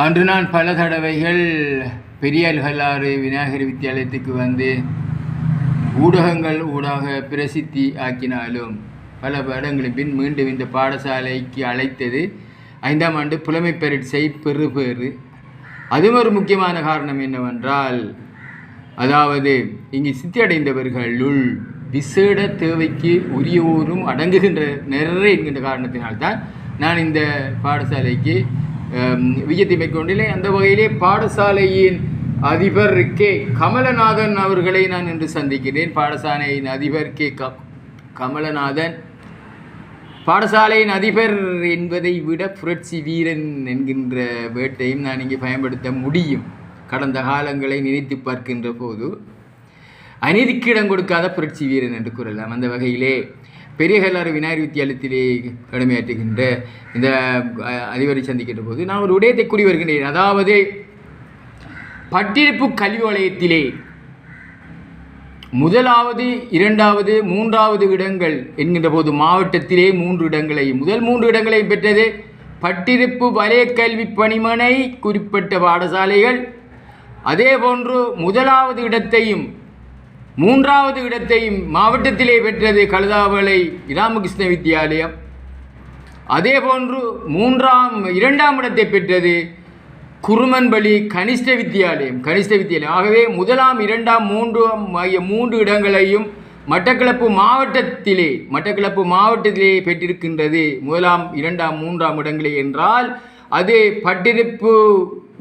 அன்று நான் பல தடவைகள் பெரியாழ்கல்லாறு விநாயகர் வித்தியாலயத்துக்கு வந்து ஊடகங்கள் ஊடாக பிரசித்தி ஆக்கினாலும் பல வருடங்களின் பின் மீண்டும் இந்த பாடசாலைக்கு அழைத்தது ஐந்தாம் ஆண்டு புலமை பரீட்சை பெறுபேறு அதுவும் ஒரு முக்கியமான காரணம் என்னவென்றால் அதாவது இங்கு சித்தியடைந்தவர்களுள் விசேட தேவைக்கு உரியோரும் அடங்குகின்ற நிறைய என்கின்ற காரணத்தினால்தான் நான் இந்த பாடசாலைக்கு விஜயத்தை மேற்கொண்டிலே அந்த வகையிலே பாடசாலையின் அதிபர் கே. கமலநாதன் அவர்களை நான் இன்று சந்திக்கிறேன். பாடசாலையின் அதிபர் கே. க கமலநாதன். பாடசாலையின் அதிபர் என்பதை விட புரட்சி வீரன் என்கின்ற வேட்டையும் நான் இங்கே பயன்படுத்த முடியும். கடந்த காலங்களை நினைத்து பார்க்கின்ற போது அநீதிக்கு இடம் கொடுக்காத புரட்சி வீரன் என்று கூறலாம். அந்த வகையிலே பெரியகல்லாறு விநாயகர் வித்தியாலயத்திலே கடமையாற்றுகின்ற இந்த அதிபரை சந்திக்கின்ற போது நான் ஒரு உடையத்தை கூறி வருகின்றேன். அதாவது பட்டிருப்பு கல்வி வலயத்திலே முதலாவது இரண்டாவது மூன்றாவது இடங்கள் என்கின்ற போது மாவட்டத்திலே மூன்று இடங்களையும் முதல் மூன்று இடங்களையும் பெற்றது பட்டிருப்பு வலய கல்வி பணிமனை குறிப்பிட்ட பாடசாலைகள். அதே போன்று முதலாவது இடத்தையும் மூன்றாவது இடத்தையும் மாவட்டத்திலே பெற்றது கழுதாவளை ராமகிருஷ்ண வித்தியாலயம் அதே போன்று மூன்றாம் இரண்டாம் இடத்தை பெற்றது குருமன்பலி கனிஷ்ட வித்தியாலயம் கனிஷ்ட வித்தியாலயம் ஆகவே முதலாம் இரண்டாம் மூன்றாம் ஆகிய மூன்று இடங்களையும் மட்டக்களப்பு மாவட்டத்திலே மட்டக்களப்பு மாவட்டத்திலே பெற்றிருக்கின்றது முதலாம் இரண்டாம் மூன்றாம் இடங்களே என்றால் அது பட்டிருப்பு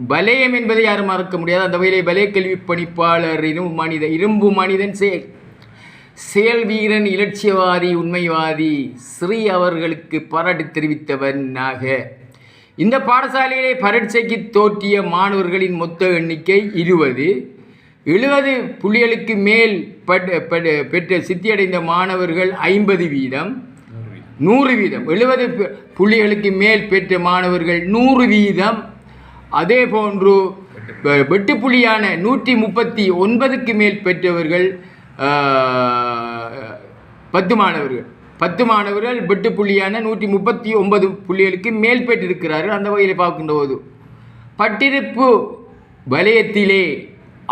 வலயம் என்பதை யாரும் மறக்க முடியாது. அந்த வகையிலே வலய கல்வி பணிப்பாளர் இரும்பு மனித இரும்பு மனிதன் செயல் செயல் வீரன் இலட்சியவாதி உண்மைவாதி ஸ்ரீ அவர்களுக்கு பாராட்டு தெரிவித்தவனாக இந்த பாடசாலையிலே பரீட்சைக்கு தோற்றிய மாணவர்களின் மொத்த எண்ணிக்கை இருபது. எழுபது புள்ளிகளுக்கு மேல் பெற்ற சித்தியடைந்த மாணவர்கள் ஐம்பது வீதம். நூறு வீதம். எழுபது புள்ளிகளுக்கு மேல் பெற்ற மாணவர்கள் நூறு வீதம். அதே போன்று வெட்டுப்புலியான நூற்றி முப்பத்தி ஒன்பதுக்கு மேல் பெற்றவர்கள் பத்து மாணவர்கள். பத்து மாணவர்கள் வெட்டுப்புள்ளியான நூற்றி முப்பத்தி ஒன்பது புள்ளிகளுக்கு மேல் பெற்றிருக்கிறார்கள் அந்த வகையில் பார்க்கின்ற போது. பட்டிருப்பு வலயத்திலே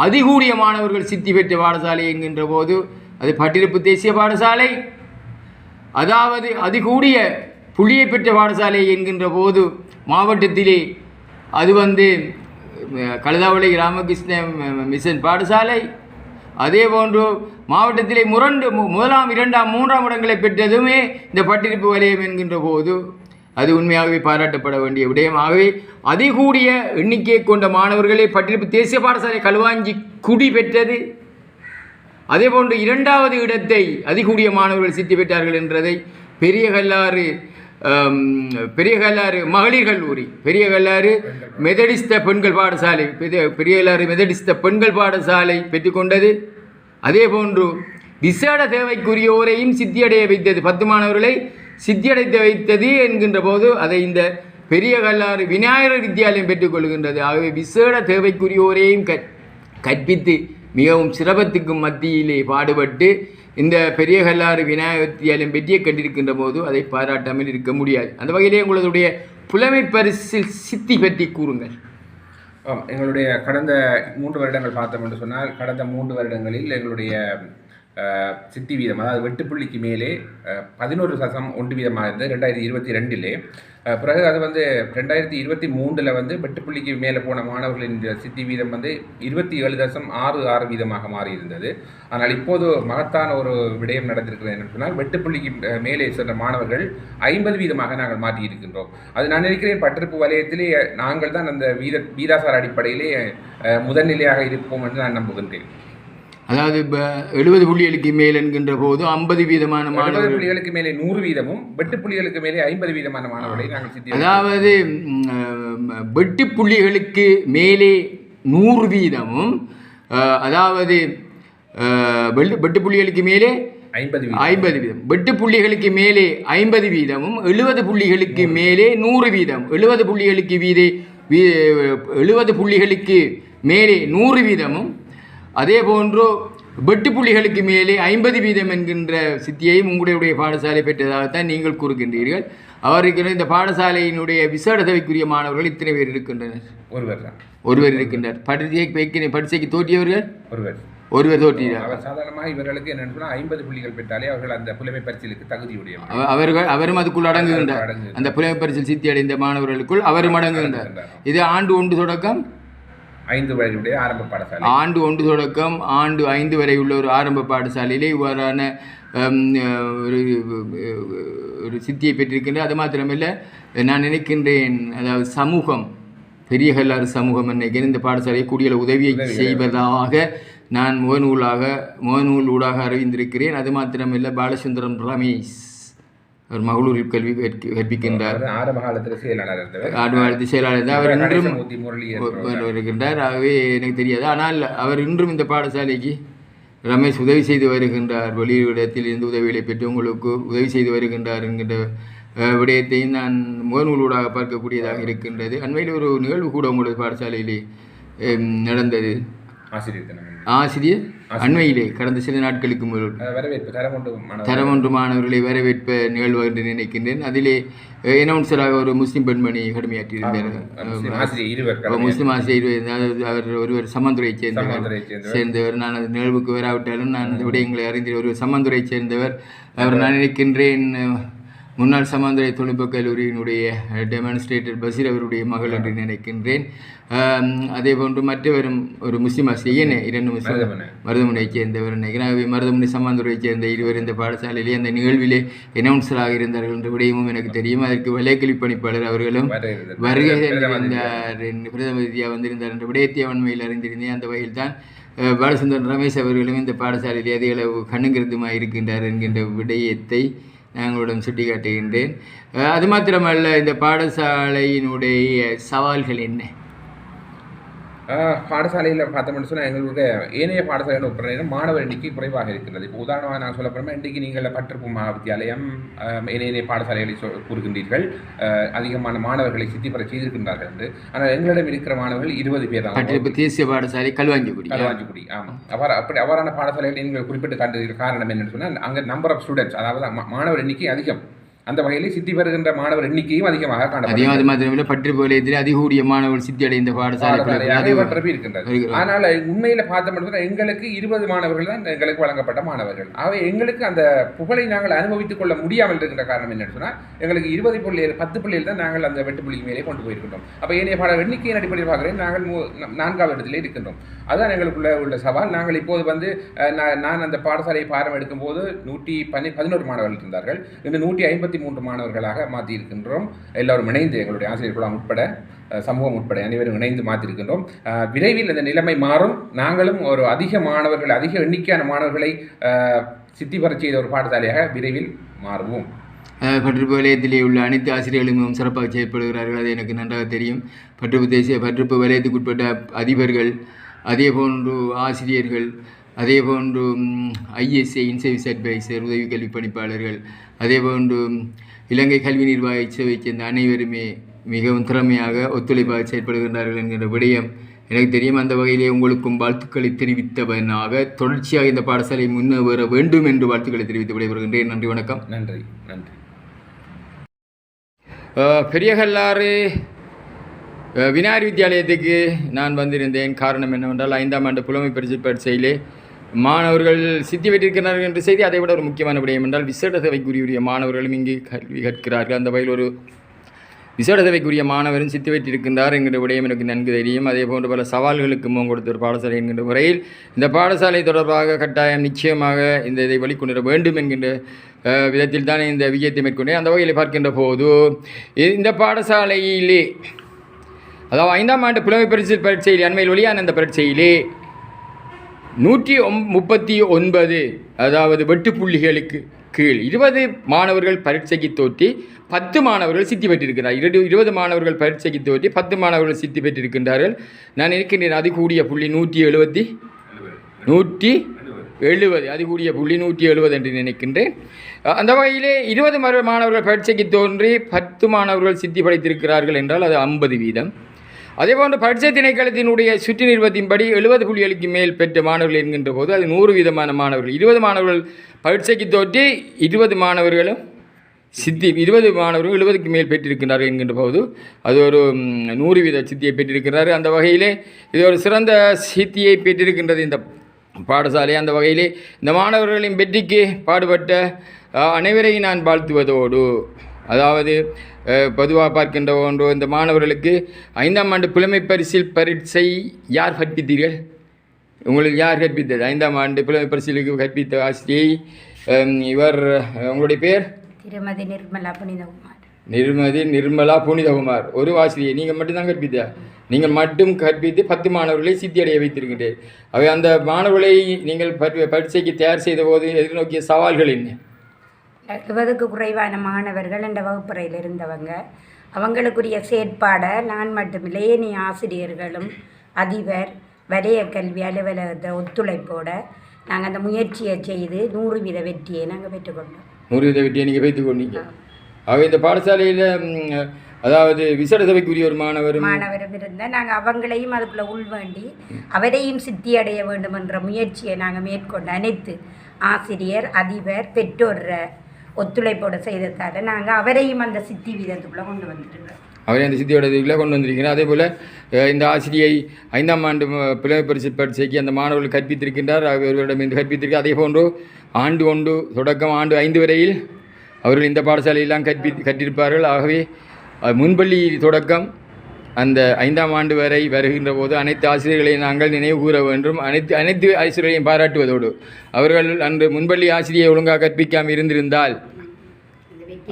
அதிகூடிய மாணவர்கள் சித்தி பெற்ற பாடசாலை என்கின்ற போது அது பட்டிருப்பு தேசிய பாடசாலை. அதாவது அதிகூடிய புள்ளியை பெற்ற பாடசாலை என்கின்ற போது மாவட்டத்திலே அது வந்து அஹ், கழுதாவளை ராமகிருஷ்ண மிஷன் பாடசாலை. அதே போன்று மாவட்டத்திலே முரண்டு மு- முதலாம் இரண்டாம் மூன்றாம் இடங்களை பெற்றதுமே இந்த பட்டிருப்பு வலயம் என்கின்ற போது அது உண்மையாகவே பாராட்டப்பட வேண்டிய விடயமாகவே அதிகூடிய எண்ணிக்கையை கொண்ட மாணவர்களே பட்டிருப்பு தேசிய பாடசாலை களுவாஞ்சி குடி பெற்றது. அதே போன்று இரண்டாவது இடத்தை அதிகூடிய மாணவர்கள் சித்தி பெற்றார்கள் என்றதை பெரிய கல்லாறு பெரிய கல்லாறு மகளிர் கல்லூரி. பெரிய கல்லாறு மெதடிஸ்த பெண்கள் பாடசாலை. பெரிய கல்லாறு மெதடிஸ்த பெண்கள் பாடசாலை பெற்றுக்கொண்டது. அதே போன்று விசேட தேவைக்குரியோரையும் சித்தியடைய வைத்தது. பத்து மாணவர்களை சித்தியடைத்து வைத்தது என்கின்ற போது அதை இந்த பெரிய கல்லாறு விநாயகர் வித்தியாலயம் பெற்றுக்கொள்கின்றது ஆகவே விசேட தேவைக்குரியோரையும் கற் கற்பித்து மிகவும் சிரமத்துக்கும் மத்தியிலே பாடுபட்டு இந்த பெரிய கல்லாறு விநாயகர் வெற்றியை கண்டிருக்கின்ற போது அதை பாராட்டாமல் இருக்க முடியாது. அந்த வகையிலே உங்களுடைய புலமை பரிசில் சித்தி பற்றி கூறுங்கள். எங்களுடைய கடந்த மூன்று வருடங்கள் பார்த்தோம் என்று சொன்னால் கடந்த மூன்று வருடங்களில் எங்களுடைய சித்தி வீதம் அதாவது வெட்டுப்புள்ளிக்கு மேலே பதினோரு சதம் ஒன்று வீதமாக இருந்தது ரெண்டாயிரத்தி இருபத்தி ரெண்டிலே. பிறகு அது வந்து ரெண்டாயிரத்தி இருபத்தி மூன்றில் வந்து வெட்டுப்புள்ளிக்கு மேலே போன மாணவர்களின் சித்தி வீதம் வந்து இருபத்தி ஏழு தசம் ஆறு ஆறு வீதமாக மாறி இருந்தது. ஆனால் இப்போது மகத்தான ஒரு விடயம் நடந்திருக்கிறது என்று சொன்னால் வெட்டுப்புள்ளிக்கு மேலே சென்ற மாணவர்கள் ஐம்பது வீதமாக நாங்கள் மாற்றி இருக்கின்றோம் அது நான் நினைக்கிறேன் பட்டிருப்பு வலயத்திலே நாங்கள் தான் அந்த வீத வீதாசார அடிப்படையிலே முதல்நிலையாக இருப்போம் என்று நான் நம்புகின்றேன். அதாவது எழுபது புள்ளிகளுக்கு மேல் என்கின்ற போது ஐம்பது வீதமான மாணவர்கள். புள்ளிகளுக்கு மேலே நூறு வீதமும் வெட்டு புள்ளிகளுக்கு மேலே ஐம்பது வீதமான மாணவர்களை நாங்கள் அதாவது வெட்டு புள்ளிகளுக்கு மேலே நூறு வீதமும் அதாவது வெட்டு புள்ளிகளுக்கு மேலே ஐம்பது வீதம். ஐம்பது வீதம். வெட்டு புள்ளிகளுக்கு மேலே ஐம்பது வீதமும் எழுபது புள்ளிகளுக்கு மேலே நூறு வீதம். எழுபது புள்ளிகளுக்கு வீதே எழுபது புள்ளிகளுக்கு மேலே நூறு வீதமும் அதே போன்று வெட்டு புள்ளிகளுக்கு மேலே ஐம்பது வீதம் என்கின்ற சித்தியையும் உங்களுடைய பாடசாலை பெற்றதாகத்தான் நீங்கள் கூறுகின்றீர்கள். அவருக்கு இந்த பாடசாலையினுடைய விசேடதவிக்குரிய மாணவர்கள் இத்தனை பேர் இருக்கின்றனர். ஒருவர் ஒருவர் இருக்கின்றார். பரீட்சைக்கு வைக்கிற பரீட்சைக்கு தோற்றியவர்கள்? ஒருவர். ஒருவர் தோற்றினார். சாதாரணமாக இவர்களுக்கு என்னன்னு சொன்னா ஐம்பது புள்ளிகள் பெற்றாலே அவர்கள் அந்த புலமை பரிசிலுக்கு தகுதியுடையவர் அவ- அவர்கள் அவரும் அதுக்குள் அடங்குகின்றார். அடங்கு. அந்த புலமை பரிசில் சித்தி அடைந்த மாணவர்களுக்குள் அவரும் அடங்குகின்றார். இது ஆண்டு ஒன்று தொடக்கம். ஐந்து வயதுடைய ஆரம்ப பாடசாலை. ஆண்டு ஒன்று தொடக்கம் ஆண்டு ஐந்து வரை உள்ள ஒரு ஆரம்ப பாடசாலையிலே இவ்வாறான ஒரு ஒரு சித்தியை பெற்றிருக்கின்ற அது மாத்திரமல்ல நான் நினைக்கின்றேன் அதாவது சமூகம் பெரிய கல்லாறு சமூகம் நினைக்கிறேன் இந்த பாடசாலையை கூடிய உதவியை செய்வதாக நான் முகநூலாக முகநூல் ஊடாக அறிவிந்திருக்கிறேன் அது மாத்திரமல்ல பாலசுந்தரம் ரமேஷ். அவர் மகளூரில் கல்வி கற்பிக்கின்றார். ஆரம்ப காலத்தில் செயலாளர் இருந்தவர் அவர் இன்றும் வருகின்றார் ஆகவே எனக்கு தெரியாது. ஆனால் அவர் இன்றும் இந்த பாடசாலைக்கு ரமேஷ் உதவி செய்து வருகின்றார். வெளியிடத்தில் இருந்து உதவிகளை பெற்று உங்களுக்கு உதவி செய்து வருகின்றார் என்கின்ற விடயத்தையும் நான் முகநூலூடாக பார்க்கக்கூடியதாக இருக்கின்றது. அண்மையில் ஒரு நிகழ்வு கூட உங்களது பாடசாலையிலே நடந்தது. ஆசிரியர் ஆசிரியர் அண்மையிலே கடந்த சில நாட்களுக்கு முதல் அஹ் வரவேற்பு தரம் ஒன்று மாணவர். தரம் ஒன்று மாணவர்களை வரவேற்ப நிகழ்வு என்று நினைக்கின்றேன். அதிலே எனவுன்சராக ஒரு முஸ்லிம் பெண்மணி கடமையாற்றியிருந்தார் முஸ்லிம் ஆசிரியர் அவர் முஸ்லிம் ஆசிரியர் அதாவது அவர் ஒருவர் சம்மந்துரையைச் சேர்ந்தவர். சேர்ந்தவர். நான் அந்த நிகழ்வுக்கு வராவிட்டாலும் நான் அந்த விடயங்களை அறிந்த ஒரு சம்மந்துரையைச் சேர்ந்தவர். அவர் நான் நினைக்கின்றேன் முன்னாள் சமந்துரை தொழில்நுட்ப கல்லூரியினுடைய டெமான்ஸ்ட்ரேட்டர் பசீர் அவருடைய மகள் என்று நினைக்கின்றேன். அதே போன்று மற்றவரும் ஒரு முஸ்லிம் ஆசிரியர் இரண்டு முஸ்லிம் மருதமனை. மருதமுனையைச் சேர்ந்தவர் நினைக்கிறேன் ஆகவே மருதமுனை சம்மாந்துரையைச் சேர்ந்த இருவர் இந்த பாடசாலையிலே அந்த நிகழ்விலே எனவுன்சராக இருந்தார்கள் என்ற விடயமும் எனக்கு தெரியும். அதற்கு வலைக்கல்வி பணிப்பாளர் அவர்களும். வருகை என்று பிரதமதியாக வந்திருந்தார் என்ற விடயத்தை உண்மையில் அறிந்திருந்தேன். அந்த வகையில் தான் பாலசுந்தரன் ரமேஷ் அவர்களும் இந்த பாடசாலையில் அதிக அளவு கண்ணுங்கிருந்துமாக இருக்கின்றார் என்கின்ற விடயத்தை நாங்களுடன் சுட்டிக்காட்டுகின்றேன். அது மாத்திரமல்ல இந்த பாடசாலையினுடைய சவால்கள் என்ன? பாடசாலையில் பார்த்தோம்னு சொன்னால் எங்களுடைய ஏனைய பாடசாலையோட ஒப்புற மாணவர் எண்ணிக்கை குறைவாக இருக்கின்றது இப்போ உதாரணமாக நான் சொல்ல போனால் இன்றைக்கு நீங்கள் பட்டிருப்பு மகாவித்தியாலயம் ஏனைய பாடசாலைகளை சொல் கூறுகின்றீர்கள். அதிகமான மாணவர்களை சித்தி பெற செய்திருக்கின்றார்கள் என்று. ஆனால் எங்களிடம் இருக்கிற மாணவர்கள் இருபது பேர் தான். தேசிய பாடசாலை கல்வாஞ்சிக்குடி களவாஞ்சிக்குடி ஆமாம் அவர் அப்படி அவ்வாறான பாடசாலைகளை நீங்கள் குறிப்பிட்டு காட்டுகிற காரணம் என்னன்னு சொன்னால் அங்கே நம்பர் ஆஃப் ஸ்டூடெண்ட்ஸ் அதாவது மாணவர் எண்ணிக்கை அதிகம். அந்த வகையில் சித்தி வருகின்ற மாணவர் எண்ணிக்கையும் அதிகமாக அதே காணப்படும் அது பட்டிருப்பு வலயத்தில் அதிகூடிய மாணவர்கள் சித்தி அடைந்த பாடசாலை இருக்கின்றது. ஆனால் உண்மையில பார்த்தோம்னா எங்களுக்கு இருபது மாணவர்கள் தான் எங்களுக்கு வழங்கப்பட்ட மாணவர்கள். ஆகவே எங்களுக்கு அந்த புகழை நாங்கள் அனுபவித்துக் கொள்ள முடியாமல் இருக்கின்ற காரணம் என்னன்னு சொன்னா எங்களுக்கு இருபது புள்ளிகள் பத்து புள்ளிகள் தான் நாங்கள் அந்த வெட்டுப்புள்ளி மேலே கொண்டு போயிருக்கின்றோம். அப்ப ஏனைய பாட எண்ணிக்கையின் அடிப்படையில் பார்க்கிறேன் நாங்கள் நான்காவது இடத்திலே இருக்கின்றோம். அதுதான் எங்களுக்குள்ள உள்ள சவால். நாங்கள் இப்போது வந்து நான் அந்த பாடசாலையை பாரம் எடுக்கும்போது நூற்றி பன்னி பதினோரு மாணவர்கள் இருந்தார்கள். இந்த நூற்றி ஐம்பத்தி மூன்று மாணவர்களாக மாற்றியிருக்கின்றோம். எல்லோரும் இணைந்து எங்களுடைய ஆசிரியர் குழாம் உட்பட சமூகம் உட்பட அனைவரும் இணைந்து மாற்றிருக்கின்றோம் விரைவில் இந்த நிலைமை மாறும். நாங்களும் ஒரு அதிக மாணவர்கள் அதிக எண்ணிக்கையான மாணவர்களை சித்தி பெறச் செய்த ஒரு பாடசாலையாக விரைவில் மாறுவோம். பற்றுப்பு வலயத்திலே உள்ள அனைத்து ஆசிரியர்களும் மிகவும் சிறப்பாக செயல்படுகிறார்கள். அது எனக்கு நன்றாக தெரியும். பற்றுப்பு தேசிய பற்றுப்பு வலயத்துக்குட்பட்ட அதிபர்கள் அதே போன்று ஆசிரியர்கள் அதே போன்று ஐஎஸ்ஏ இன்சர்வீஸ் அட்வைசர் உதவி கல்வி பணிப்பாளர்கள் அதே போன்று இலங்கை கல்வி நிர்வாக சேவையைச் சேர்ந்த அனைவருமே மிகவும் திறமையாக ஒத்துழைப்பாக செயல்படுகின்றார்கள் என்கின்ற விடயம் எனக்கு தெரியும். அந்த வகையிலே உங்களுக்கும் வாழ்த்துக்களை தெரிவித்தவனாக தொடர்ச்சியாக இந்த பாடசாலை முன்னேற வேண்டும் என்று வாழ்த்துக்களை தெரிவித்து விடைபெறுகின்றேன். நன்றி வணக்கம். நன்றி நன்றி. அஹ், பெரியகல்லாறு அஹ், வினாரி வித்தியாலயத்துக்கு நான் வந்திருந்தேன். காரணம் என்னவென்றால் ஐந்தாம் ஆண்டு புலமை பரிசு பரீட்சையிலே மாணவர்கள் சித்தி பெற்றிருக்கிறார்கள் என்ற செய்தி அதை விட ஒரு முக்கியமான விடயம் என்றால் விசேட தேவைக்குரிய மாணவர்களும் இங்கு கல்வி கற்கிறார்கள். அந்த வகையில் ஒரு விசேட தேவைக்குரிய மாணவரும் சித்தி வைத்திருக்கின்றார் என்கிற விடயம் எனக்கு நன்கு தெரியும். அதே போன்று பல சவால்களுக்கு முகம் கொடுத்த ஒரு பாடசாலை என்கின்ற முறையில் இந்த பாடசாலை தொடர்பாக கட்டாயம் நிச்சயமாக இந்த இதை வெளிக்கொண்டு வேண்டும் என்கின்ற விதத்தில் தான் இந்த விஜயத்தை மேற்கொண்டேன். அந்த வகையில் பார்க்கின்ற போது இந்த பாடசாலையிலே அதாவது ஐந்தாம் ஆண்டு புலமை பரிசு பரீட்சையில் அண்மையில் வெளியான அந்த பரீட்சையிலே நூற்றி ஒம் முப்பத்தி ஒன்பது அதாவது வெட்டுப்புள்ளிகளுக்கு கீழ். இருபது மாணவர்கள் பரீட்சைக்கு தோற்றி பத்து மாணவர்கள் சித்தி பெற்றிருக்கிறார் இரு இருபது மாணவர்கள் பரீட்சைக்கு தோற்றி பத்து மாணவர்கள் சித்தி பெற்றிருக்கின்றார்கள். நான் இருக்கின்றேன் அது கூடிய புள்ளி நூற்றி எழுபத்தி நூற்றி எழுபது அது கூடிய புள்ளி நூற்றி எழுபது என்று நினைக்கின்றேன். அந்த வகையிலே இருபது மாணவர்கள் பரீட்சைக்கு தோன்றி பத்து மாணவர்கள் சித்தி படைத்திருக்கிறார்கள் என்றால் அது ஐம்பது வீதம். அதேபோன்று பரீட்சை திணைக்களத்தினுடைய சுற்று நிறுவத்தின்படி எழுபது புள்ளிகளுக்கு மேல் பெற்ற மாணவர்கள் என்கின்ற போது அது நூறு வீதமான மாணவர்கள். இருபது மாணவர்கள் பரீட்சைக்கு தோற்றி இருபது மாணவர்களும் சித்தி இருபது மாணவர்கள் எழுபதுக்கு மேல் பெற்றிருக்கிறார்கள் என்கின்ற போது அது ஒரு நூறு வீத சித்தியை பெற்றிருக்கிறார் அந்த வகையிலே இது ஒரு சிறந்த சித்தியை பெற்றிருக்கின்றது இந்த பாடசாலை. அந்த வகையிலே இந்த மாணவர்களின் வெற்றிக்கு பாடுபட்ட அனைவரையும் நான் வாழ்த்துவதோடு அதாவது பொதுவாக பார்க்கின்ற ஒன்று இந்த மாணவர்களுக்கு ஐந்தாம் ஆண்டு புலமை பரிசில் பரீட்சை யார் கற்பித்தீர்கள்? உங்களுக்கு யார் கற்பித்தது? ஐந்தாம் ஆண்டு புலமை பரிசிலுக்கு கற்பித்த ஆசிரியை இவர் உங்களுடைய பேர் திருமதி நிர்மலா புனிதகுமார். நிர்மதி நிர்மலா புனிதகுமார். ஒரு ஆசிரியை நீங்கள் மட்டும்தான் கற்பித்த? நீங்கள் மட்டும் கற்பித்து பத்து மாணவர்களை சித்தியடைய வைத்திருக்கின்றீர் அவை அந்த மாணவர்களை நீங்கள் பரி- பரீட்சைக்கு தயார் செய்த போது எதிர்நோக்கிய சவால்கள் என்ன? எழுபதுக்கு குறைவான மாணவர்கள் இந்த வகுப்பறையில் இருந்தவங்க. அவங்களுக்குரிய செயற்பாடை நான் மட்டுமில்லை ஏனைய ஆசிரியர்களும் அதிபர் வலய கல்வி அலுவலகத்தை ஒத்துழைப்போட நாங்கள் அந்த முயற்சியை செய்து நூறு வீத வெற்றியை நாங்கள் பெற்றுக்கொண்டோம் நூறு வீத வெற்றியை நீங்கள் வைத்துக் கொண்டீங்க. ஆக இந்த பாடசாலையில் அதாவது விசேட சபைக்குரிய ஒரு மாணவரும் மாணவரும் இருந்தால் நாங்கள் அவங்களையும் அதுக்குள்ளே உள்வேண்டி அவரையும் சித்தி அடைய வேண்டும் என்ற முயற்சியை நாங்கள் மேற்கொண்டு அனைத்து ஆசிரியர் அதிபர் பெற்றோர் ஒத்துழைப்போட செய்ததால் நாங்கள் அவரையும் அந்த சித்தி வீதத்துக்குள்ளே கொண்டு வந்துருக்கிறோம். அவரை அந்த சித்தியோட இதுக்குள்ளே கொண்டு வந்திருக்கிறோம். அதே போல் இந்த ஆசிரியை ஐந்தாம் ஆண்டு பிள்ளை பரிசு பரீட்சைக்கு அந்த மாணவர்கள் கற்பித்திருக்கின்றார். அவர்களிடம் இருந்து கற்பித்திருக்க அதே போன்று ஆண்டு ஒன்று தொடக்கம் ஆண்டு ஐந்து வரையில் அவர்கள் இந்த பாடசாலையெல்லாம் கற்பி கற்றிருப்பார்கள். ஆகவே முன்பள்ளி தொடக்கம் அந்த ஐந்தாம் ஆண்டு வரை வருகின்ற போது அனைத்து ஆசிரியர்களையும் நாங்கள் நினைவு கூற வேண்டும். அனைத்து அனைத்து ஆசிரியர்களையும் பாராட்டுவதோடு. அவர்கள் அன்று முன்பள்ளி ஆசிரியை ஒழுங்காக கற்பிக்காமல் இருந்திருந்தால்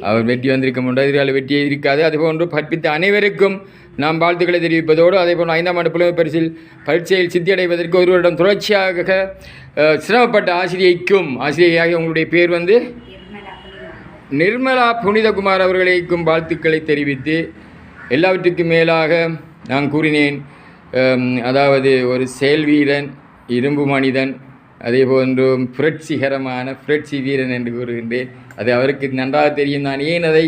அவர் வெற்றி வந்திருக்க முடியாது. எதிர்கால வெற்றியே இருக்காது. அதுபோன்று கற்பித்த அனைவருக்கும் நாம் வாழ்த்துக்களை தெரிவிப்பதோடு அதே போன்று ஐந்தாம் ஆண்டு புலமை பரிசில் பரீட்சையில் சித்தியடைவதற்கு ஒருவரிடம் தொடர்ச்சியாக சிரமப்பட்ட ஆசிரியைக்கும் ஆசிரியையாக உங்களுடைய பேர் வந்து நிர்மலா புனிதகுமார் அவர்களுக்கும் வாழ்த்துக்களை தெரிவித்து எல்லாவற்றுக்கும் மேலாக நான் கூறினேன் அதாவது ஒரு செயல் வீரன் இரும்பு மனிதன் அதே போன்று புரட்சிகரமான புரட்சி வீரன் என்று கூறுகின்றேன். அது அவருக்கு நன்றாக தெரியும். நான் ஏன் அதை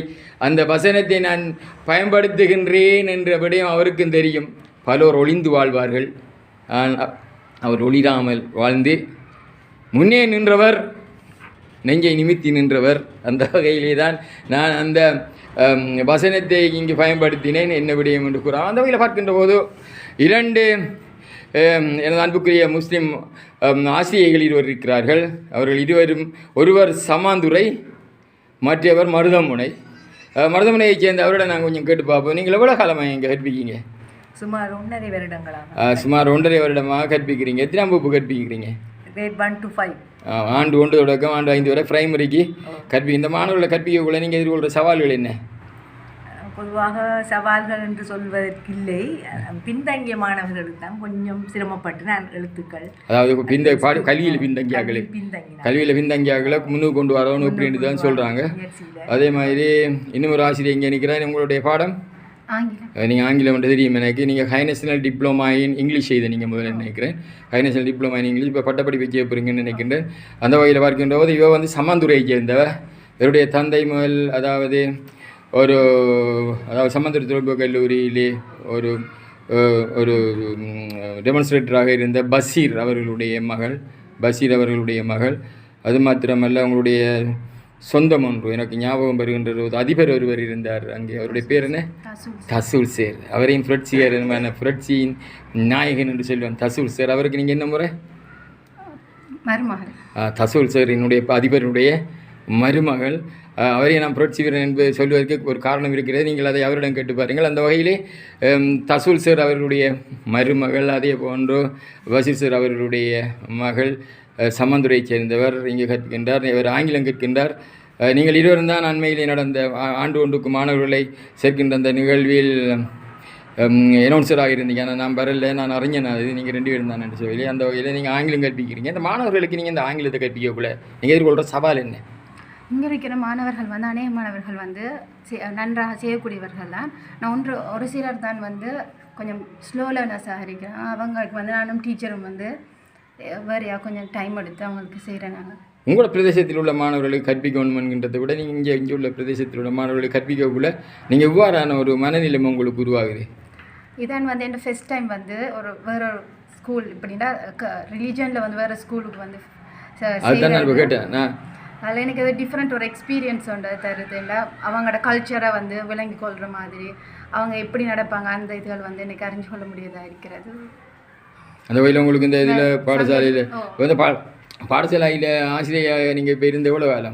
அந்த வசனத்தை நான் பயன்படுத்துகின்றேன் என்ற விடயம் அவருக்கும் தெரியும். பலர் ஒளிந்து வாழ்வார்கள். அவர் ஒளிராமல் வாழ்ந்து முன்னே நின்றவர் நெஞ்சை நிமித்தி நின்றவர். அந்த வகையிலே தான் நான் அந்த வசனத்தை இங்கு பயன்படுத்தினேன். என்ன விடயம் என்று கூறாம் அந்த வகையில் பார்க்கின்ற போது இரண்டு எனது அன்புக்குரிய முஸ்லிம் ஆசிரியர்கள் இருவர் இருக்கிறார்கள். அவர்கள் இருவரும் ஒருவர் சமாந்துரை மற்றவர் மருதமுனை. மருதமுனையைச் சேர்ந்த அவரிடம் நாங்கள் கொஞ்சம் கேட்டு பார்ப்போம். நீங்கள் எவ்வளோ காலமாக இங்கே கற்பிக்கீங்க? சுமார் ஒன்றரை வருடங்களாக. சுமார் ஒன்றரை வருடமாக கற்பிக்கிறீங்க. எத்தனாம் வகுப்பு கற்பிக்கிறீங்க? கிரேட் ஒன் டு ஃபைவ் ஆண்டு ஒன்று தொடக்கம் ஆண்டு ஐந்து வரை பிரைமரிக்கு கற்பி இந்த மாணவர்களை கற்பிக்கக்குள்ள நீங்கள் எதிர்கொள்கிற சவால்கள் என்ன? பொதுவாக சவால்கள் என்று சொல்வதற்கில்லை. பின்தங்கிய மாணவர்களுக்கு தான் கொஞ்சம் சிரமப்பட்டு நான் எழுத்துக்கள். அதாவது பிந்த பாடு கல்வியில் பின்தங்கியாக்களை கல்வியில் பின்தங்கியாக்களை முன்னுக்கு கொண்டு வரணும் அப்படின்னு தான் சொல்கிறாங்க அதே மாதிரி இன்னும் ஒரு ஆசிரியர் இங்கே நிற்கிறார் உங்களுடைய பாடம் நீங்கள் ஆங்கிலம் என்று தெரியும் எனக்கு. நீங்கள் ஹைநேஷனல் டிப்ளமா இன் இங்கிலீஷ் செய்த நீங்கள் முதல்ல நினைக்கிறேன். ஹைநேஷனல் டிப்ளமா இன் இங்கிலீஷ் இப்போ பட்டப்படிப்பு செய்ய போகிறீங்கன்னு நினைக்கின்றேன். அந்த வகையில் பார்க்கின்ற போது இவ வந்து சமந்துரையை சேர்ந்தவ. இவருடைய தந்தை முதல் அதாவது ஒரு அதாவது சமந்துரை தொழில்நுட்ப கல்லூரியிலே ஒரு ஒரு டெமான்ஸ்ட்ரேட்டராக இருந்த பஷீர் அவர்களுடைய மகள். பஷீர் அவர்களுடைய மகள். அது மாத்திரமல்ல அவங்களுடைய சொந்தம் ஒன்று எனக்கு ஞாபகம் வருகின்ற ஒரு அதிபர் ஒருவர் இருந்தார். அங்கே அவருடைய பேர் என்ன? தசூல் சேர். அவரையும் புரட்சிகரமான புரட்சியின் நாயகன் என்று சொல்லுவான். தசூல் சேர். அவருக்கு நீங்கள் என்ன முறை? தசூல் சேர் என்னுடைய அதிபருடைய மருமகள். அவரை நான் புரட்சி வீரன் என்பது சொல்வதற்கு ஒரு காரணம் இருக்கிறது. நீங்கள் அதை அவரிடம் கேட்டு பாருங்கள். அந்த வகையிலே தசூல் சேர் அவர்களுடைய மருமகள் அதே போன்று வசீர் சேர் அவர்களுடைய மகள் அஹ், சேர்ந்தவர் இங்கே கற்கின்றார் இவர் ஆங்கிலம் கற்கின்றார். நீங்கள் இருவரும் தான் அண்மையிலே நடந்த ஆண்டு ஒன்றுக்கு மாணவர்களை சேர்க்கின்ற அந்த நிகழ்வில் அனௌன்சராக இருந்தீங்க. ஆனால் நான் வரல நான் அறிஞன் அது நீங்கள் ரெண்டு பேரும் தான் நினச்ச சொல்லி அந்த வகையில் நீங்கள் ஆங்கிலம் கற்பிக்கிறீங்க. இந்த மாணவர்களுக்கு நீங்கள் இந்த ஆங்கிலத்தை கற்பிக்கக்குள்ள நீங்கள் எதிர்கொள்கிற சவால் என்ன? இங்கே இருக்கிற மாணவர்கள் வந்து அநேக மாணவர்கள் வந்து நன்றாக செய்யக்கூடியவர்கள் தான். நான் ஒன்று ஒரு சிலர் தான் வந்து கொஞ்சம் ஸ்லோ லேர்னர்ஸாக இருக்கிறேன். அவங்களுக்கு வந்து நானும் டீச்சரும் வந்து அஹ், வேறையா கொஞ்சம் டைம் எடுத்து அவங்களுக்கு செய்கிறேன் நாங்கள் உங்களோட பிரதேசத்தில் உள்ள மாணவர்களுக்கு கற்பிக்கணும் என்கின்றதை விட நீங்கள் இங்கே இங்கே உள்ள பிரதேசத்தில் உள்ள மாணவர்களுக்கு கற்பிக்கக்குள்ள நீங்கள் எவ்வாறான ஒரு மனநிலைமை உங்களுக்கு உருவாகுது. இதான் வந்து என் ஃபர்ஸ்ட் டைம் வந்து ஒரு வேற ஒரு ஸ்கூல் இப்படின்னா ரிலீஜனில் வந்து வேறு ஸ்கூலுக்கு வந்து அதுதான் நான். கேட்டேன். அதில் எனக்கு அது டிஃப்ரெண்ட் ஒரு எக்ஸ்பீரியன்ஸ் ஒன்று தருது இல்லை அவங்களோட கல்ச்சரை வந்து விளங்கி கொள்கிற மாதிரி அவங்க எப்படி நடப்பாங்க அந்த இதுகள் வந்து எனக்கு அறிஞ்சு கொள்ள முடியாதா இருக்கிறது. அந்த வகையில் உங்களுக்கு இந்த இதில் பாடசாலையில் ஓ. இந்த பா பாடசாலையில் ஆசிரியர் நீங்கள் இப்போ இருந்த எவ்வளோ வேலை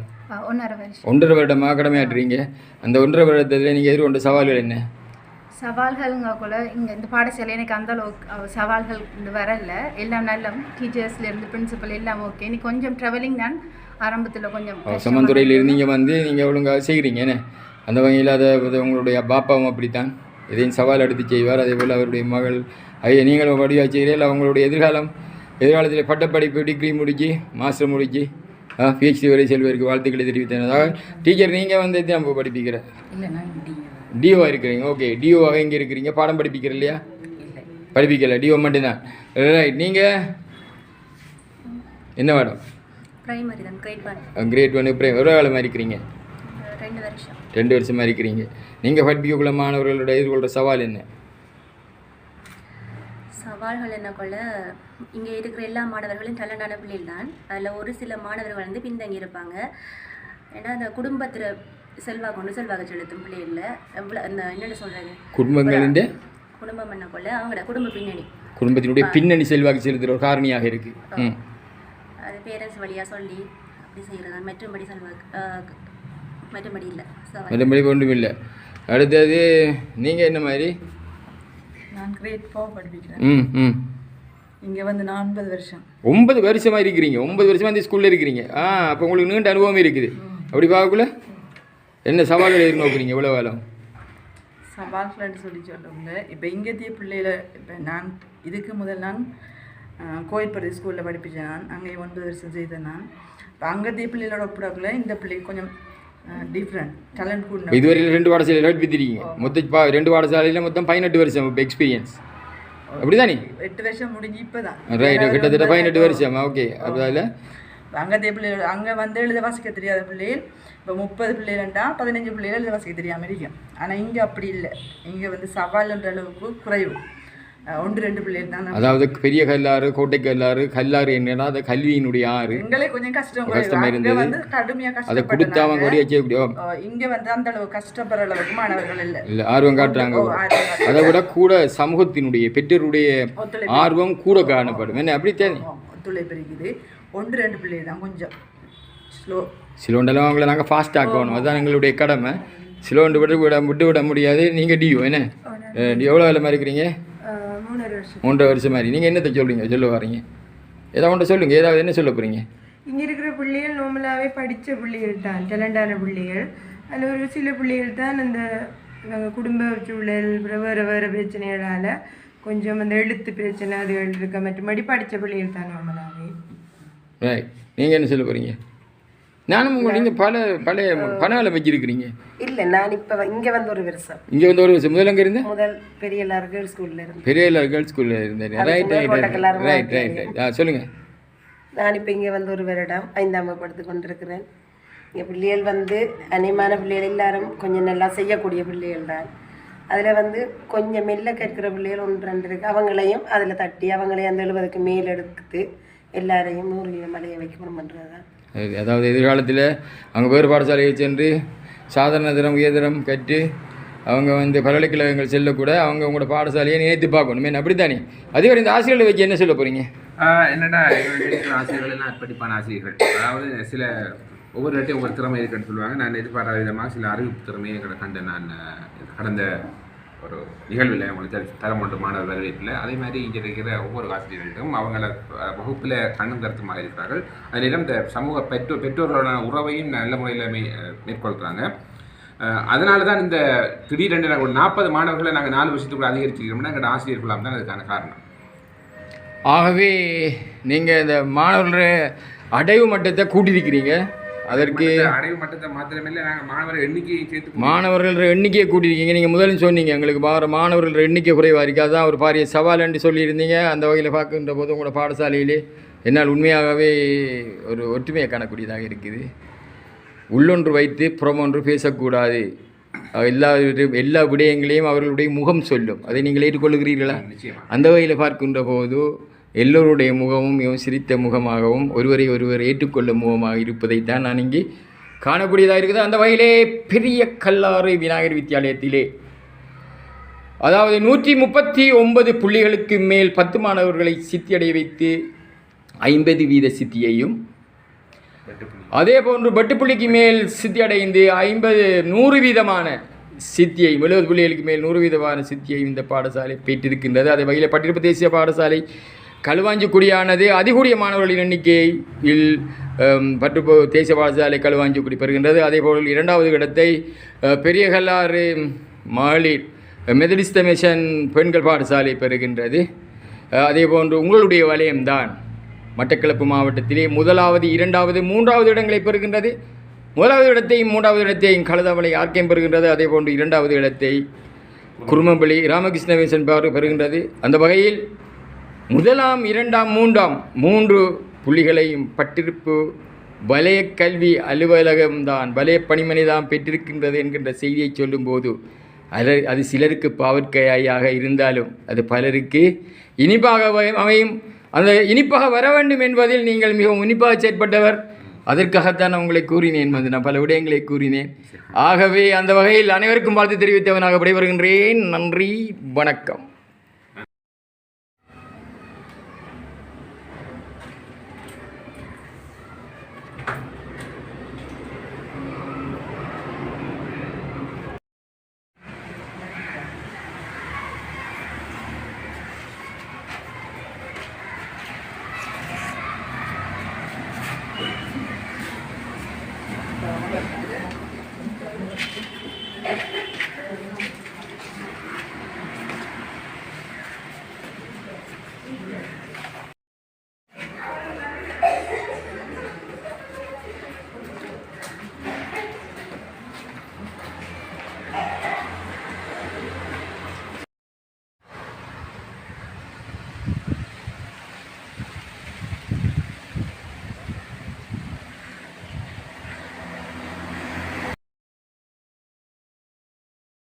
ஒன்றரை வருடமாக கடமையாற்றுறீங்க. அந்த ஒன்றரை வருடத்தில் நீங்கள் எதிர்கொண்ட சவால்கள் என்ன? சவால்கள்ங்கக்குள்ள இங்கே இந்த பாடசாலை எனக்கு அந்த அளவுக்கு சவால்கள் வரல. எல்லாம் நல்ல டீச்சர்ஸ்லேருந்து பிரின்சிபல் எல்லாம் ஓகே நீ கொஞ்சம் ட்ராவலிங் தான் ஆரம்பத்தில் கொஞ்சம் சமந்துறையில் இருந்தீங்க வந்து நீங்கள் ஒழுங்காக செய்கிறீங்க என்ன? அந்த வகையில் அதை அது உங்களுடைய பாப்பாவும் அப்படித்தான். எதையும் சவால் எடுத்து செய்வார். அதே போல் அவருடைய மகள் ஐயா நீங்களும் வடிவாக செய்கிறீர்கள் அவங்களுடைய எதிர்காலம்? எதிர்காலத்தில் பட்டப்படிப்பு டிகிரி முடிச்சு மாஸ்டர் முடிச்சு பிஹெச்டி வரை செல்வதற்கு வாழ்த்துக்களை தெரிவித்தேன் அதாவது டீச்சர் நீங்கள் வந்து எத்தனை நம்ம படிப்பிக்கிற? இல்லை நான் டி டிஓவாக இருக்கிறீங்க. ஓகே டிஓவாக எங்கே இருக்கிறீங்க? பாடம் படிப்பிக்கிற இல்லையா? இல்லை. படிப்பிக்கல. டிஓ மட்டும்தான். ரைட் நீங்கள் என்ன மேடம்? பிரைமரி தான் கிரேட் ஒன் கிரேட் ஒன் இப்போ எவ்வளோ காலமாக இருக்கிறீங்க? ரெண்டு வருஷம். ரெண்டு வருஷமாக இருக்கிறீங்க. நீங்கள் படிப்பிக்கக்குள்ள மாணவர்களோட எதிர்கொள்கிற சவால் என்ன? சவால்கள் என்ன கொள்ள இங்கே இருக்கிற எல்லா மாணவர்களும் டேலண்டான பிள்ளைகள் தான் அதில் ஒரு சில மாணவர்கள் வந்து பின்தங்கி இருப்பாங்க. ஏன்னா அந்த குடும்பத்தில் செல்வாக்கு கொண்டு செல்வாக்கு செலுத்தும் பிள்ளைகளில் எவ்வளோ அந்த என்னென்ன சொல்கிறது குடும்பங்களின் குடும்பம் என்ன கொள்ள அவங்களோட குடும்ப பின்னணி. குடும்பத்தினுடைய பின்னணி செல்வாக்கு செலுத்துகிற ஒரு காரணியாக இருக்குது அது பேரண்ட்ஸ் வழியாக சொல்லி அப்படி செய்கிறது மற்றும்படி செல்வாக்கு மற்றும்படி இல்லை. மற்றபடி ஒன்றும் இல்லை. அடுத்தது நீங்கள் என்ன மாதிரி? நான் கிரேட் ஃபோர் படிப்பிக்கிறேன் ம் ம். இங்கே வந்து நான் ஒன்பது வருஷம். ஒன்பது வருஷமாக இருக்கிறீங்க. ஒன்பது வருஷமாக இந்த ஸ்கூலில் இருக்கிறீங்க. ஆ அப்போ உங்களுக்கு நீண்ட அனுபவம் இருக்குது. அப்படி பார்க்கக்குள்ள? என்ன சவால்கள் எதிர்நோக்குறீங்க எவ்வளோ வேலை சவால்கள்னு சொல்லி சொல்லுவாங்க இப்போ இங்கத்திய பிள்ளையில இப்போ நான் இதுக்கு முதல் நான் கோயில்படி ஸ்கூலில் படிப்பிச்சேன் நான் அங்கே ஒன்பது வருஷம் செய்தேன் நான். இப்போ அங்கத்திய பிள்ளைகளோட ஒப்பிடக்குள்ள இந்த பிள்ளைக்கு கொஞ்சம் டிஃப்ரெண்ட் இதுவரையில் ரெண்டு பாடசாலையில் படிப்பித்திருக்கீங்க மொத்த பா ரெண்டு பாடசாலையில் மொத்தம் பதினெட்டு வருஷம் இப்போ எக்ஸ்பீரியன்ஸ் அப்படிதானே? எட்டு வருஷம் முடிஞ்சு இப்போ தான் ரைட் கிட்டத்தட்ட பதினெட்டு வருஷம். ஓகே அதில்? அங்கத்திய பிள்ளைகள் அங்கே வந்து எழுத வாசிக்க தெரியாத பிள்ளைகள் இப்போ முப்பது பிள்ளைகள்டா பதினஞ்சு பிள்ளைகள் எழுத வாசிக்க தெரியாமல் இருக்கும் ஆனால் இங்கே அப்படி இல்லை. இங்கே வந்து சவால்ன்ற அளவுக்கு குறைவு. ஒன்று ரெண்டு பிள்ளைகள் தான் அதாவது பெரிய கல்லாறு கோட்டை கல்லாறு கல்லாறு என்னன்னா அது கல்வியினுடைய ஆறு. எங்களே கொஞ்சம் கஷ்டம் கஷ்டமா இருந்தது. வந்து அதை கொடுத்து அவங்க கொடிய செய்யக்கூடிய அஹ் இங்க வந்து அந்த அளவு கஷ்டப்படுற அளவுக்கு மாணவர்கள் இல்லை. இல்லை ஆர்வம் காட்டுறாங்க. அதை விட கூட சமூகத்தினுடைய பெற்றோருடைய. ஆர்வம் கூட காணப்படும். என்ன அப்படி தேவை ஒத்துழைப்பு இருக்குது. ஒன்று ரெண்டு பிள்ளைகள் தான் கொஞ்சம். ஸ்லோ சிலோண்டெல்லாம் அவங்கள நாங்கள் ஃபாஸ்ட் ஆக்கணும் அதுதான் எங்களுடைய கடமை. சிலோண்டு விட்டு விட விட்டு விட முடியாது. நீங்கள் டியோ என்ன? எவ்வளோ வேலை மாதிரி இருக்கிறீங்க? மூன்றரை வருஷம் மாதிரி. நீங்கள் என்னத்தை சொல்றீங்க? சொல்ல வரீங்க. ஏதாவது ஒன்று சொல்லுங்கள் ஏதாவது என்ன சொல்ல போகிறீங்க இங்கே இருக்கிற பிள்ளைகள் நார்மலாகவே படித்த பிள்ளைகள் தான் டேலண்டான பிள்ளைகள். அதில் ஒரு சில பிள்ளைகள் தான் அந்த குடும்ப சூழல் வேறு வேறு பிரச்சனைகளால் கொஞ்சம் அந்த எழுத்து பிரச்சனை அதுகள் இருக்க மற்றபடி படித்த பிள்ளைகள் தான் நார்மலாகவே ரைட் நீங்கள் என்ன சொல்ல போகிறீங்க நானும் உங்கள் நீங்கள் பல பழைய பணால வச்சிருக்கிறீங்க. இல்லை நான் இப்போ இங்கே வந்து ஒரு வருஷம் இங்கே வந்து ஒரு வருஷம் முதல்ல அங்கே இருந்தேன் முதல் பெரிய எல்லாரும் கேர்ள்ஸ் ஸ்கூலில் இருந்து. பெரிய கேர்ள்ஸ் ஸ்கூலில் இருந்தேன். ரைட் ரைட் ரைட் ரைட் ஆ சொல்லுங்கள் நான் இப்போ இங்கே வந்து ஒரு வருடம் ஐந்தாம் படித்து கொண்டிருக்கிறேன் இங்கே பிள்ளைகள் வந்து அனிமான பிள்ளைகள் எல்லாரும் கொஞ்சம் நல்லா செய்யக்கூடிய பிள்ளைகள் தான். அதில் வந்து கொஞ்சம் மெல்ல கற்கிற பிள்ளைகள் ஒன்று ரெண்டு இருக்குது அவங்களையும் அதில் தட்டி அவங்களையும் அந்த எழுபதுக்கு மேல் எடுத்து எல்லாரையும் நூறு அடைய வைக்கணும் பண்ணுறது தான் அதாவது எதிர்காலத்தில் அவங்க வேறு பாடசாலையை சென்று சாதாரண தினம் உயர்தினம் கற்று அவங்க வந்து பல்கலைக்கழகங்கள் செல்லக்கூட அவங்க உங்களோட பாடசாலையை நினைத்து பார்க்கணும். என்ன அதே வரை இந்த ஆசிரியர்களை வச்சு என்ன சொல்ல போகிறீங்க என்னடா எங்களுடைய இருக்கிற ஆசிரியர்கள் எல்லாம் ஆசிரியர்கள். அதாவது சில ஒவ்வொரு இடத்தையும் ஒவ்வொரு திறமை இருக்குன்னு சொல்லுவாங்க. நான் எதிர்பாராத விதமாக சில அறிவிப்பு திறமையை எங்களை நான் கடந்த ஒரு நிகழ்வில் உங்களுக்கு தெரி- தரம் மாணவர் வரவேற்பில். அதே மாதிரி இங்கே இருக்கிற ஒவ்வொரு ஆசிரியர்களும் அவங்கள வகுப்பில் கண்ணும் கருத்துமாக இருக்கிறார்கள் அதிலும் இந்த சமூக பெற்றோர் பெற்றோர்களோட உறவையும் நல்ல முறையில் மே மேற்கொள்கிறாங்க அதனால தான் இந்த திடீரென்று நாங்கள் ஒரு நாற்பது மாணவர்களை நாங்கள் நாலு வருஷத்துக்குள்ள அதிகரிச்சிருக்கோம்னா எங்கள் ஆசிரியர் குழாம் தான் அதுக்கான காரணம். ஆகவே நீங்கள் இந்த மாணவர்களுடைய அடைவு மட்டத்தை கூட்டியிருக்கிறீங்க. அதற்கு அடைவு மட்டத்தை மாத்திரமில்லை நாங்கள் மாணவர் எண்ணிக்கையை சேர்த்து மாணவர்கள் எண்ணிக்கையை கூட்டியிருக்கீங்க நீங்கள் முதல்ல சொன்னீங்க எங்களுக்கு பார மாணவர்கள் எண்ணிக்கை குறைவாக இருக்குது அதுதான் ஒரு பாரிய சவால் என்று சொல்லியிருந்தீங்க. அந்த வகையில் பார்க்கின்ற போது உங்களோட பாடசாலையிலே என்னால் உண்மையாகவே ஒரு ஒற்றுமையை காணக்கூடியதாக இருக்குது. உள்ளொன்று வைத்து புறமொன்று பேசக்கூடாது. எல்லா எல்லா விடயங்களையும் அவர்களுடைய முகம் சொல்லும். அதை நீங்கள் ஏற்றுக்கொள்கிறீர்களா அந்த வகையில் பார்க்கின்ற போது எல்லோருடைய முகமும் மிகவும் சிரித்த முகமாகவும் ஒருவரை ஒருவர் ஏற்றுக்கொள்ளும் முகமாக இருப்பதைத்தான் நான் இங்கே காணக்கூடியதாக இருக்குது. அந்த வகையிலே பெரிய கல்லாறு விநாயகர் வித்தியாலயத்திலே. அதாவது நூற்றி முப்பத்தி ஒன்பது புள்ளிகளுக்கு மேல் பத்து மாணவர்களை சித்தியடைய வைத்து ஐம்பது வீத சித்தியையும் அதே போன்று பட்டுப்புள்ளிக்கு மேல் சித்தியடைந்து ஐம்பது நூறு வீதமான சித்தியை எழுபது புள்ளிகளுக்கு மேல் நூறு வீதமான சித்தியை இந்த பாடசாலை பெற்றிருக்கின்றது. அதே வகையில் பட்டிருப்பு தேசிய பாடசாலை களுவாஞ்சிக்குடியானது அதிகூடிய மாணவர்களின் எண்ணிக்கையில் பற்று தேசிய பாடசாலை களுவாஞ்சிக்குடி பெறுகின்றது. அதேபோல் இரண்டாவது இடத்தை பெரிய கல்லாறு மகளிர் மெதடிஸ்த மிஷன் பெண்கள் பாடசாலை பெறுகின்றது. அதேபோன்று உங்களுடைய வலயம்தான் மட்டக்களப்பு மாவட்டத்திலே முதலாவது இரண்டாவது மூன்றாவது இடங்களை பெறுகின்றது. முதலாவது இடத்தையும் மூன்றாவது இடத்தையும் கழுதாமலை ஆர்க்கியம் பெறுகின்றது. அதே போன்று இரண்டாவது இடத்தை குருமம்பலி ராமகிருஷ்ண மிஷன் பெறுகின்றது. அந்த வகையில் முதலாம் இரண்டாம் மூன்றாம் மூன்று புள்ளிகளையும் பட்டிருப்பு வலய கல்வி அலுவலகம்தான் வலய பணிமனை தான் பெற்றிருக்கின்றது என்கின்ற செய்தியை சொல்லும்போது அது அது சிலருக்கு பாவற்கையாக இருந்தாலும் அது பலருக்கு இனிப்பாக அமையும். அந்த இனிப்பாக வர வேண்டும் என்பதில் நீங்கள் மிகவும் இனிப்பாக செயற்பட்டவர். அதற்காகத்தான் உங்களை கூறினேன் வந்து நான் பல விடயங்களை கூறினேன். ஆகவே அந்த வகையில் அனைவருக்கும் வாழ்த்து தெரிவித்தவனாக விடைபெறுகின்றேன். நன்றி வணக்கம்.